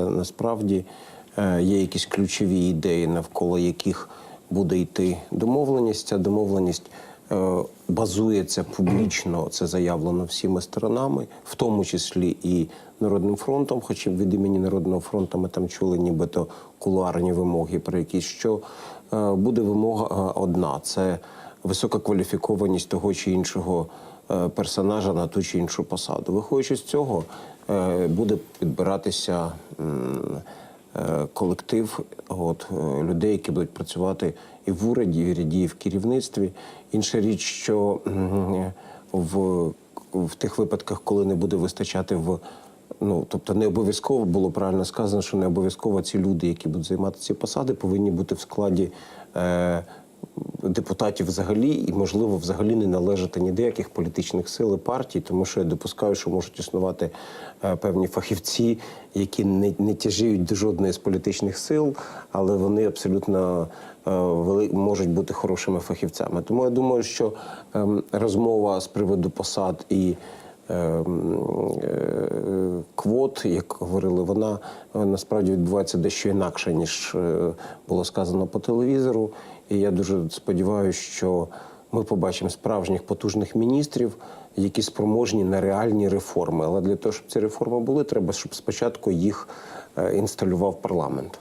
але насправді е, є якісь ключові ідеї, навколо яких буде йти домовленість. Ця домовленість е, базується публічно, це заявлено всіма сторонами, в тому числі і Народним фронтом. Хоча від імені Народного фронту ми там чули нібито кулуарні вимоги про якісь, що е, буде вимога одна: це висока кваліфікованість того чи іншого е, персонажа на ту чи іншу посаду. Виходячи з цього, е, буде підбиратися. е, Колектив от, людей, які будуть працювати і в уряді, і в ряді, і в керівництві. Інша річ, що в, в тих випадках, коли не буде вистачати в ну тобто не обов'язково було правильно сказано, що не обов'язково ці люди, які будуть займати ці посади, повинні бути в складі. Е, Депутатів взагалі і, можливо, взагалі не належати ні до яких політичних сил і партій, тому що я допускаю, що можуть існувати е, певні фахівці, які не, не тяжіють до жодної з політичних сил, але вони абсолютно е, можуть бути хорошими фахівцями. Тому я думаю, що ем, розмова з приводу посад і ем, е, квот, як говорили, вона насправді відбувається дещо інакше, ніж було сказано по телевізору. І я дуже сподіваюся, що ми побачимо справжніх потужних міністрів, які спроможні на реальні реформи. Але для того, щоб ці реформи були, треба, щоб спочатку їх е, інсталював парламент.